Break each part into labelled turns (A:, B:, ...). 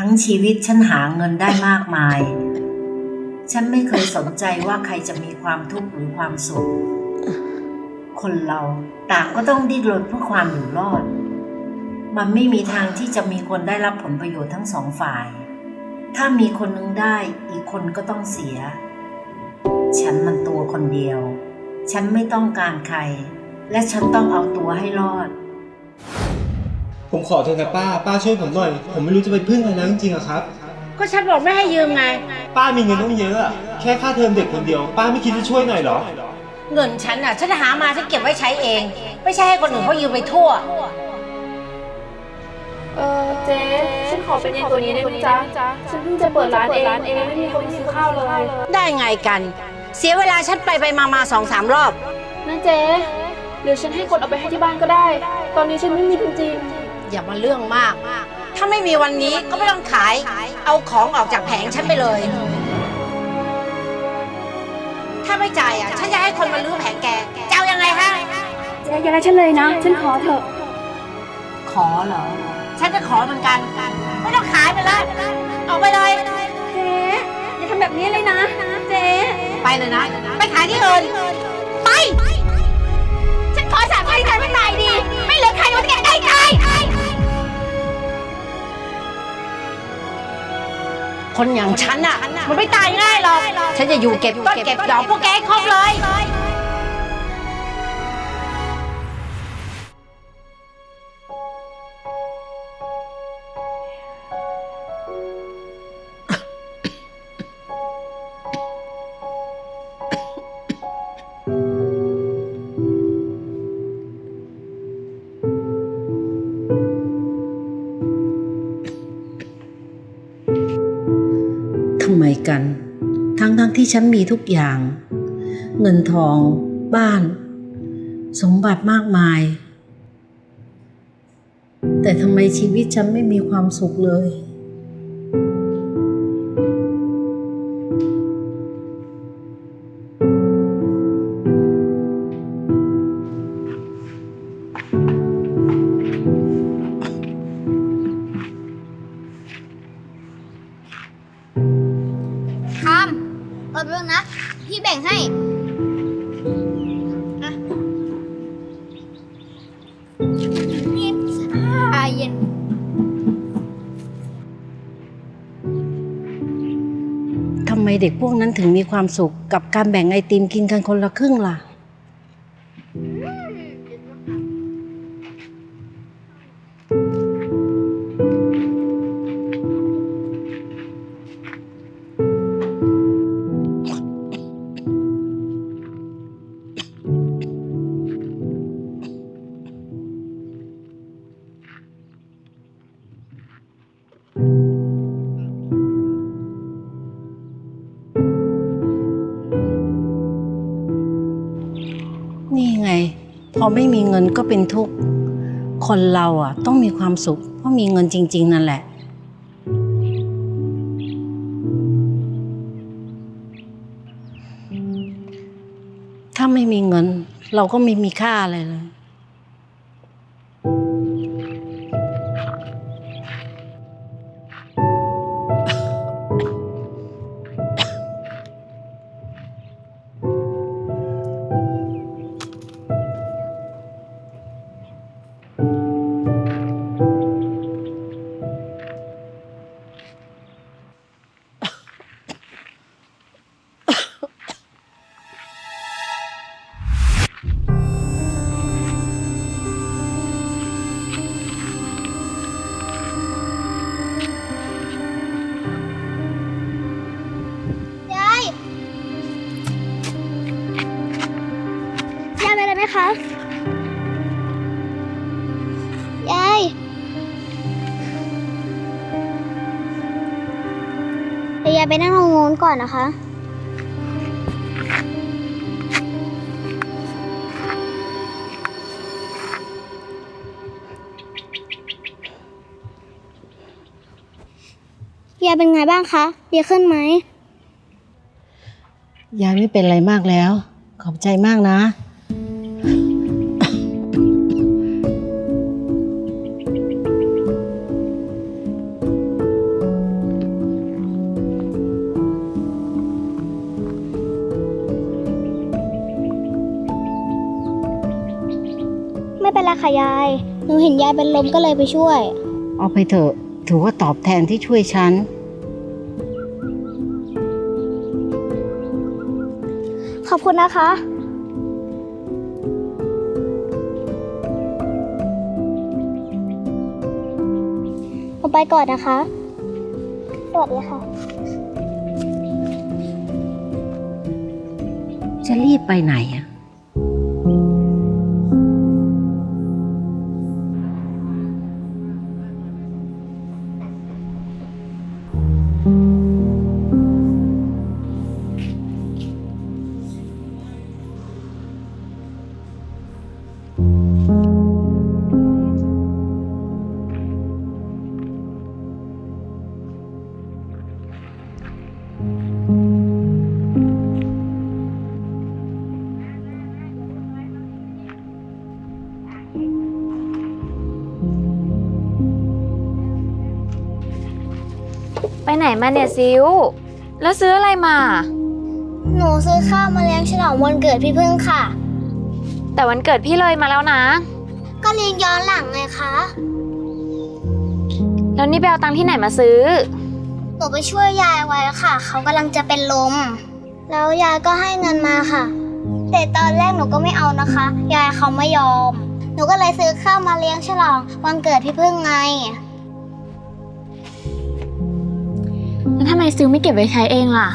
A: ทั้งชีวิตฉันหาเงินได้มากมาย ฉันไม่เคยสนใจว่าใครจะมีความทุกข์หรือความสุข คนเราต่างก็ต้องดิ้นรนเพื่อความอยู่รอด มันไม่มีทางที่จะมีคนได้รับผลประโยชน์ทั้งสองฝ่าย ถ้ามีคนนึงได้อีกคนก็ต้องเสีย ฉันมันตัวคนเดียว ฉันไม่ต้องการใคร และฉันต้องเอาตัวให้รอด
B: ผมขอเถอะนะป้า ป้าช่วยผมหน่อย ผมไม่รู้จะไปพึ่งใครแล้วจริงๆอะครับ
C: ก็ฉันบอกไม่ให้ยืมไง
B: ป้ามีเงินต้องเยอะอะแค่ค่าเทอมเด็กคนเดียว ป้าไม่คิดจะช่วยหน่อยเหรอ
C: เงินฉันอะ ฉันหามาฉันเก็บไว้ใช้เอง ไม่ใช่ให้คนอื่นเขายืมไปทั่ว
D: เออเจ๊ฉันขอเป็นเย็นตัวนี้ได้ไหมจ๊ะฉันเพิ่งจะเปิดร้านเองเองไม่มีคนซื้อข้าวเลย
C: ได้ไงกัน เสียเวลาฉันไปไปมามาสองสามรอบ
D: นะเจ๊หรือฉันให้กดเอาไปให้ที่บ้านก็ได้ ตอนนี้ฉันไม่มีจริง
C: อย่ามาเรื่องมาก ถ้าไม่มีวันนี้ก็ไม่ต้องขาย เอาของออกจากแผงฉันไปเลย ถ้าไม่จ่ายอะ ฉันจะให้คนมาลื้อแผงแก จะเอายังไงฮะ
D: ๆเจ๊อย่าได้ฉันเลยนะ ฉันขอเถอะ
C: ขอเหรอ ฉันจะขอเหมือนกัน ไม่ต้องขายไปแล้วออกไปเลย
D: เจ๊อย่าทำแบบนี้เลยนะ เจ๊
C: ไปเลยนะ ไปขายที่อื่น ไป
D: ฉันขอสาบานใจไม่ตายดี คน
C: อย่างฉันอะ มันไม่ตายง่ายหรอก ฉันจะอยู่เก็บต้นเก็บดอกพวกแกให้ครบเลย
A: ทำไมกัน ทั้งทั้งที่ฉันมีทุกอย่าง เงินทอง บ้าน สมบัติมากมาย แต่ทำไมชีวิตฉันไม่มีความสุขเลย
E: เด็
A: กพวกนั้นถึงมีความสุขกับการแบ่งไอติมกินกันคนละครึ่งล่ะ พอไม่มีเงินก็เป็นทุกข์ คนเราอะ ต้องมีความสุข เพราะมีเงินจริง ๆ นั่นแหละ ถ้าไม่มีเงิน เราก็ไม่มีค่าอะไรเลย
E: นนะคะ ยายเป็นไงบ้างคะดีขึ้นไหม
A: ยายไม่เป็นอะไรมากแล้ว ขอบใจมากนะา
E: ยเป็นลมก็เลยไปช่วย
A: เอาไปเถอะ ถือว่าตอบแทนที่ช่วยฉัน
E: ขอบคุณนะคะ ผมไปก่อนนะคะ สวัสดีค่ะ
A: จะรีบไปไหนอะ
D: ไปไหนมาเนี่ยซิว แล้วซื้ออะไรมา
E: หนูซื้อข้าวมาเลี้ยงฉลองวันเกิดพี่พึ่งค่ะ
D: แต่วันเกิดพี่เลยมาแล้วนะ
E: ก็เลี้ยงย้อนหลังไงคะ
D: แล้วนี่ไปเอาตังค์ที่ไหนมาซื้อ
E: หนูไปช่วยยายไว้ค่ะ เขากำลังจะเป็นลม แล้วยายก็ให้เงินมาค่ะ แต่ตอนแรกหนูก็ไม่เอานะคะ ยายเขาไม่ยอม หนูก็เลยซื้อข้าวมาเลี้ยงฉลอง วันเกิดพี่พึ่งไง
D: แล้วทำไมซิวไม่เก็บไว้ใช้เองล่ะ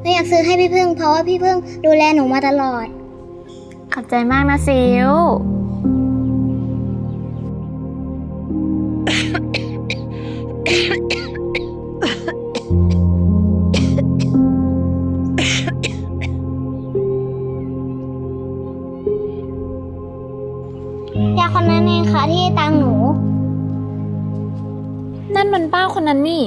E: หนูอยากซื้อให้พี่พึ่งเพราะว่าพี่พึ่งดูแลหนูมาตลอด
D: ขอบใจมากนะซิว มันป้าคนนั้นนี่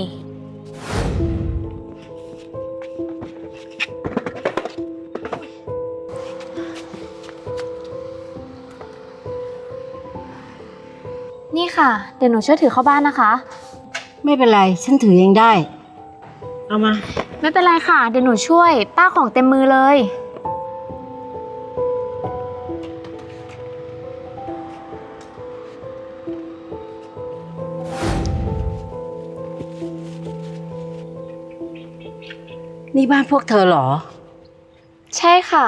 D: นี่ค่ะ เดี๋ยวหนูช่วยถือเข้าบ้านนะคะ
A: ไม่เป็นไร ฉันถือเองได้ เอามา
D: ไม่เป็นไรค่ะ เดี๋ยวหนูช่วย ป้าของเต็มมือเลย
A: นี่บ้านพวกเธอเหรอ
D: ใช่ค่ะ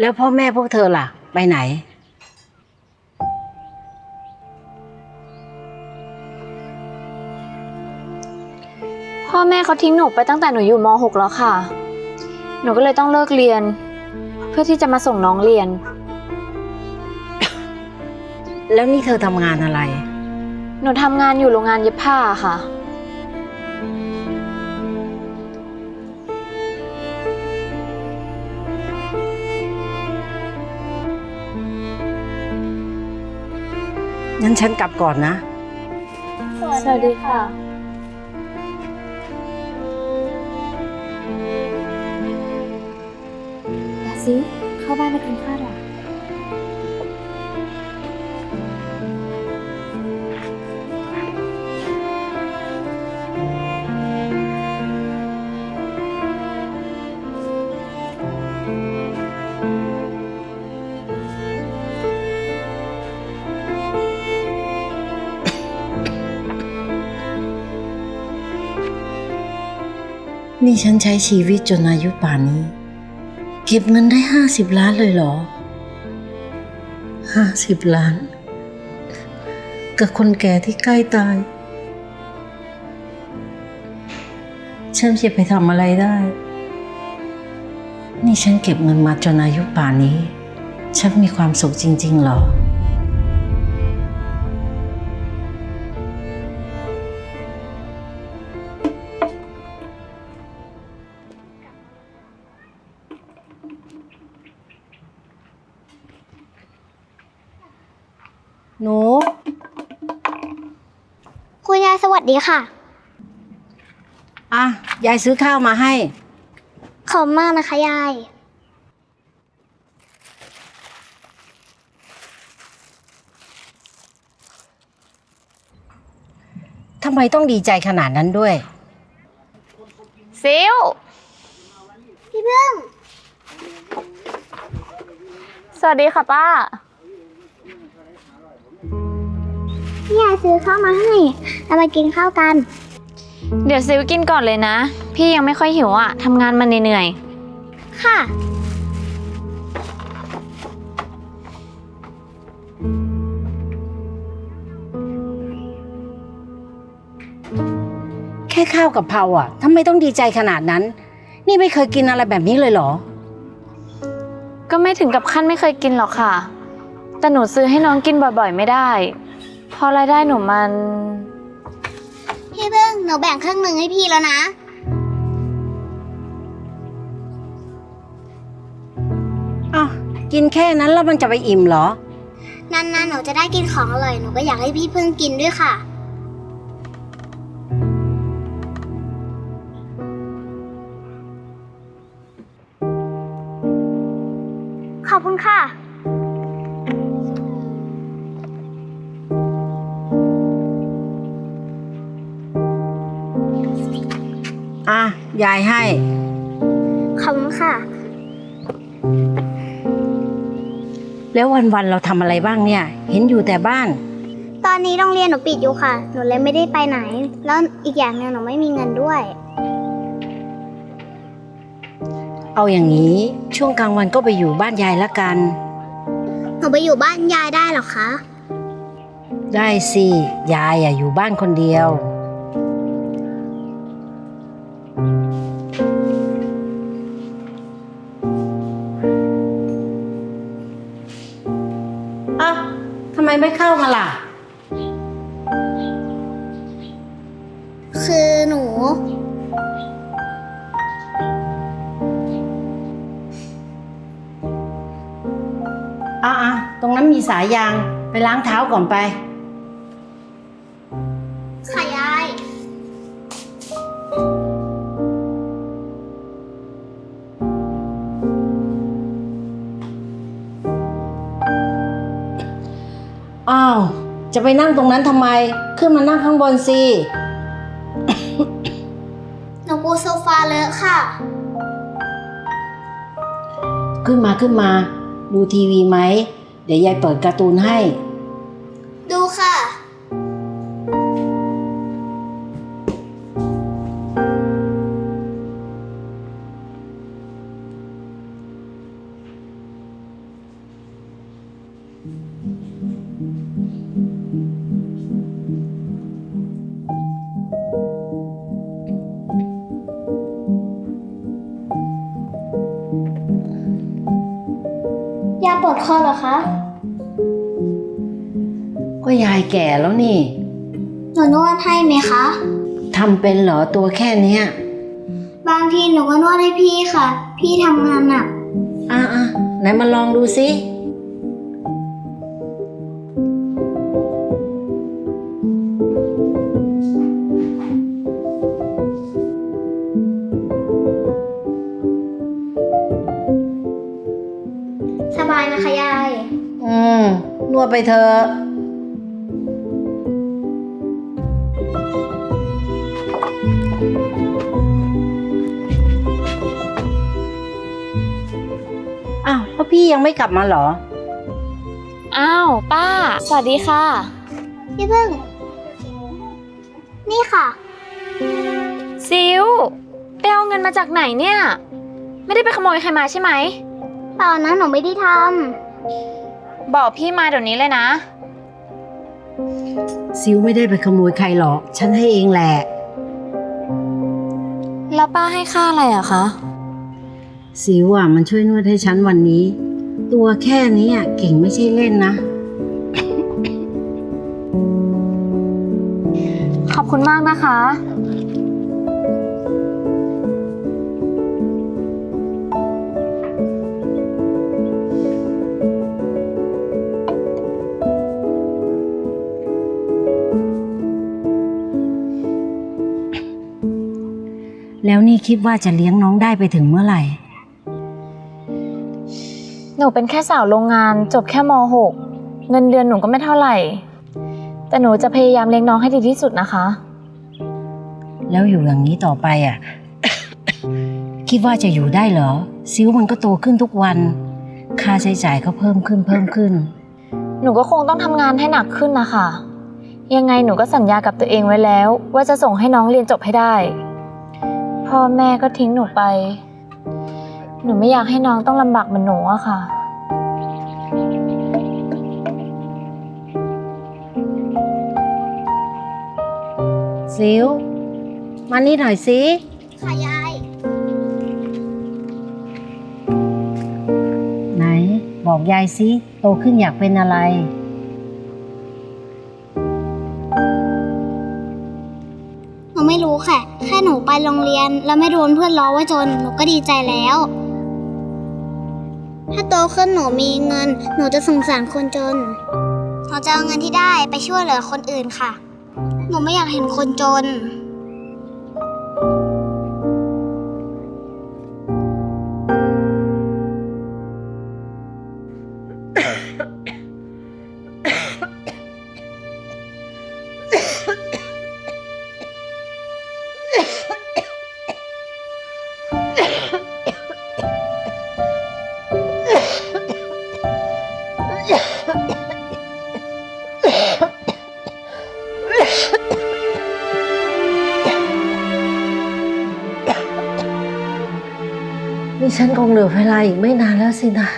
A: แล้วพ่อแม่พวกเธอล่ะ ไปไหน
D: พ่อแม่เขาทิ้งหนูไปตั้งแต่หนูอยู่ม .6 แล้วค่ะ หนูก็เลยต้องเลิกเรียน เพื่อที่จะมาส่งน้องเรียน
A: แล้วนี่เธอทำงานอะไร
D: หนูทำงานอยู่โรงงานเย็บผ้าค่ะ
A: งั้นฉันกลับก่อนนะ
D: สวัสดีค่ะดาซิเข้าบ้านไปกินข้าว
A: นี่ฉันใช้ชีวิตจนอายุป่านนี้ เก็บเงินได้ห้าสิบล้านเลยเหรอห้าสิบล้าน กับคนแก่ที่ใกล้ตาย ฉันจะไปทำอะไรได้ นี่ฉันเก็บเงินมาจนอายุป่านนี้ ฉันมีความสุขจริง ๆ เหรอ หนู
E: คุณยายสวัสดีค่ะ
A: อะ ยายซื้อข้าวมาให้
E: ขอบคุณมากนะคะยาย
A: ทำไมต้องดีใจขนาดนั้นด้วย
D: ซิว
E: พี่พึ่ง
D: สวัสดีค่ะป้า
E: พี่ยายซื้อข้าวมาให้เรามากินข้าวกัน
D: เดี๋ยวซิวกินก่อนเลยนะ พี่ยังไม่ค่อยหิวอะทำงานมาเหนื่อย
E: ค่ะ
A: แค่ข้าวกับเพราอะทำไมต้องดีใจขนาดนั้น นี่ไม่เคยกินอะไรแบบนี้เลยเหรอ
D: ๆก็ไม่ถึงกับขั้นไม่เคยกินหรอกค่ะ แต่หนูซื้อให้น้องกินบ่อยๆ ไม่ได้เพราะรายได้หนูมัน
E: พี่พึ่งหนูแบ่งครึ่งหนึ่งให้พี่แล้วนะ
A: อ้าวกินแค่นั้นแล้วมันจะไปอิ่มเหรอ
E: นานๆหนูจะได้กินของอร่อยหนูก็อยากให้พี่พึ่งกินด้วยค่ะ
A: ยายให้
E: ขอบคุณค่ะ
A: แล้ววันๆเราทำอะไรบ้างเนี่ย เห็นอยู่แต่บ้าน
E: ตอนนี้โรงเรียนหนูปิดอยู่ค่ะ หนูเลยไม่ได้ไปไหน แล้วอีกอย่างหนึงหนูไม่มีเงินด้วย
A: เอาอย่างนี้ช่วงกลางวันก็ไปอยู่บ้านยายละกัน
E: หนูไปอยู่บ้านยายได้เหรอคะ
A: ได้สิ ยายอะอยู่บ้านคนเดียวายยางไปล้างเท้าก่อนไป
E: ค่ะยาย
A: อ้าว จะไปนั่งตรงนั้นทำไม ขึ้นมานั่งข้างบนสิ
E: หนูปูโซฟาเลอะค่ะ
A: ขึ้นมาขึ้นมา ดูทีวีไหม เดี๋ยวยายเปิดการ์ตูนให้
E: ดูค่ะยาปวดคอเหรอคะ
A: ก็ยายแก่แล้วนี่
E: หนูนวดให้ไหมคะ
A: ทำเป็นเหรอตัวแค่เนี้ย
E: บางทีหนูก็นวดให้พี่ค่ะ พี่ทำงานหนัก
A: อะอะไหนมาลองดูสิ
E: นะคะยาย
A: อืมนวดไปเถอะอ้าวแล้วพี่ยังไม่กลับมาเหรอ
D: อ้าวป้า สวัสดีค่ะ
E: พี่พึ่ง นี่ค่ะ
D: ซิวไปเอาเงินมาจากไหนเนี่ย ไม่ได้ไปขโมยใครมาใช่ไหม
E: เปล่านะหนูไม่ได้ท
D: บอกพี่มาเดี๋ยวนี้เลยนะ
A: ซิวไม่ได้ไปขโมยใครหรอก ฉันให้เองแหละ
D: แล้วป้าให้ค่าอะไรอะคะ
A: ซิวอะมันช่วยนวดให้ฉันวันนี้ ตัวแค่นี้อะเก่งไม่ใช่เล่นนะ
D: ขอบคุณมากนะคะ
A: แล้วนี่คิดว่าจะเลี้ยงน้องได้ไปถึงเมื่อไหร่
D: หนูเป็นแค่สาวโรงงานจบแค่ม .6 เงินเดือนหนูก็ไม่เท่าไหร่ แต่หนูจะพยายามเลี้ยงน้องให้ดีที่สุดนะคะ
A: แล้วอยู่อย่างนี้ต่อไปอะ คิดว่าจะอยู่ได้เหรอซิวมันก็โตขึ้นทุกวัน ค่าใช้จ่ายก็เพิ่มขึ้นเพิ่มขึ้น
D: หนูก็คงต้องทำงานให้หนักขึ้นนะคะ ยังไงหนูก็สัญญากับตัวเองไว้แล้ว ว่าจะส่งให้น้องเรียนจบให้ได้ พ่อแม่ก็ทิ้งหนูไป หนูไม่อยากให้น้องต้องลำบากเหมือนหนูอะค่ะ
A: ซิวมานี่หน่อยสิ
E: ค่ะยาย
A: ไหน บอกยายสิโตขึ้นอยากเป็นอะไร
E: หนูไม่รู้ค่ะแค่หนูไปโรงเรียน แล้วไม่โดนเพื่อนล้อว่าจน หนูก็ดีใจแล้ว ถ้าโตขึ้นหนูมีเงิน หนูจะสงสารคนจน หนูจะเอาเงินที่ได้ไปช่วยเหลือคนอื่นค่ะ หนูไม่อยากเห็นคนจน
A: ฉันคงเหลือเวลาอีกไม่นานแล้วสินะ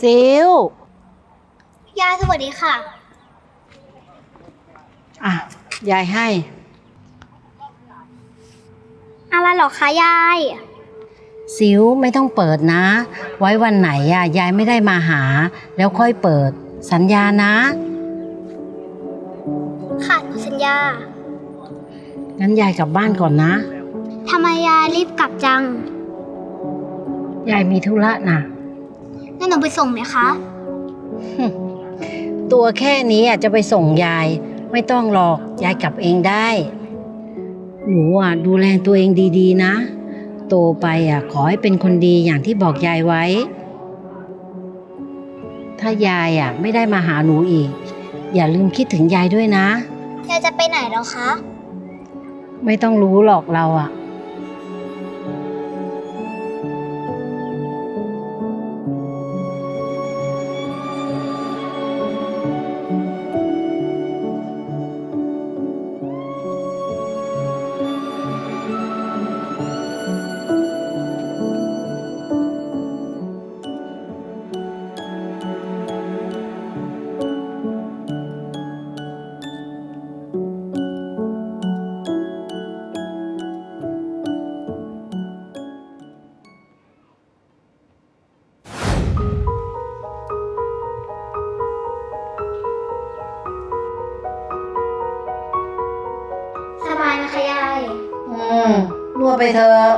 A: ซิล
E: ยายสวัสดีค่ะ
A: อะ ยายให้
E: อะไรเหรอคะยาย
A: ซิวไม่ต้องเปิดนะ ไว้วันไหนอะยายไม่ได้มาหา แล้วค่อยเปิด สัญญานะ
E: ค่ะหนูสัญญา
A: งั้นยายกลับบ้านก่อนนะ
E: ทำไมยายรีบกลับจัง
A: ยายมีธุระนะ
E: งั้นหนูไปส่งไหมคะ
A: ตัวแค่นี้อะจะไปส่งยาย ไม่ต้องหรอก ยายกลับเองได้ หนูอะดูแลตัวเองดีๆ นะ โตไปอะขอให้เป็นคนดีอย่างที่บอกยายไว้ ถ้ายายอะไม่ได้มาหาหนูอีก อย่าลืมคิดถึงยายด้วยนะ
E: ยายจะไปไหนแล้วคะ
A: ไม่ต้องรู้หรอกเราอะ ไปเถอะ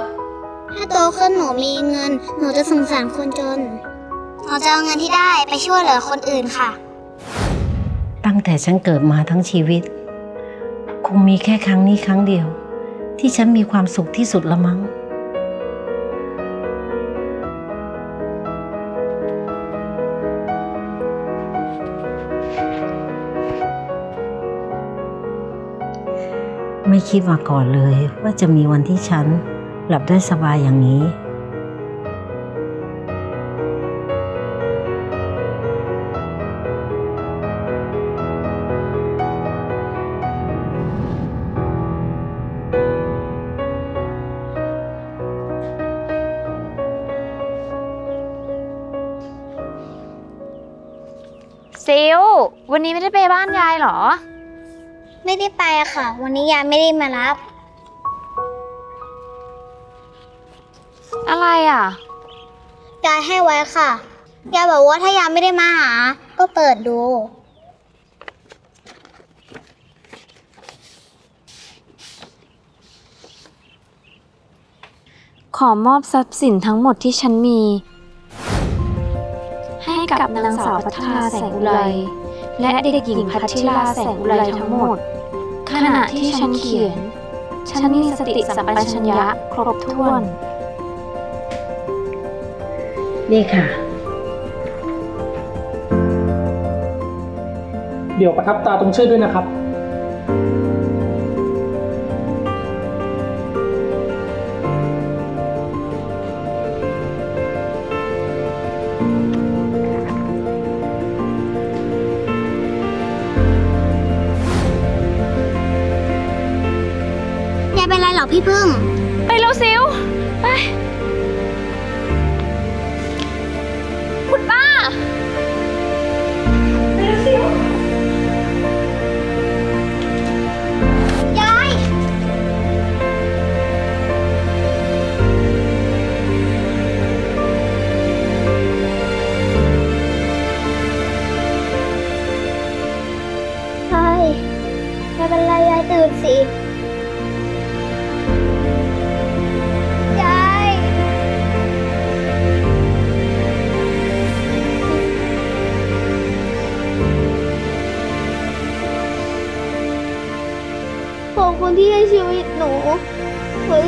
E: ถ้าโตขึ้นหนูมีเงิน หนูจะสงสารคนจน หนูจะเอาเงินที่ได้ไปช่วยเหลือคนอื่นค่ะ
A: ตั้งแต่ฉันเกิดมาทั้งชีวิต คงมีแค่ครั้งนี้ครั้งเดียว ที่ฉันมีความสุขที่สุดละมั้ง ไม่คิดมาก่อนเลยว่าจะมีวันที่ฉันหลับได้สบายอย่างนี้
D: วันนี้ยาย
E: ไม่ได้มารับ
D: อะไรอะ
E: ยายให้ไว้ค่ะ ยายบอกว่าถ้ายายไม่ได้มาหา ก็เปิดดู
D: ขอมอบทรัพย์สินทั้งหมดที่ฉันมี ให้กับนางสาวพัทราแสงอุไร และเด็กหญิงพัชิราแสงอุไรทั้งหมด ขณะที่ฉันเขียน ฉันมีสติสัมปชัญญะครบถ้วน
A: นี่ค่ะ
F: เดี๋ยวประทับตาตรงชื่อด้วยนะครับา
E: ย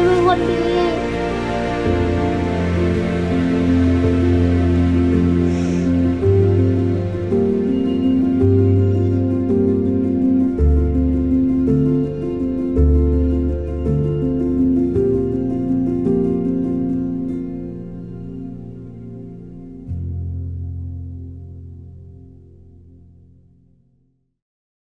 E: เป็นคนดี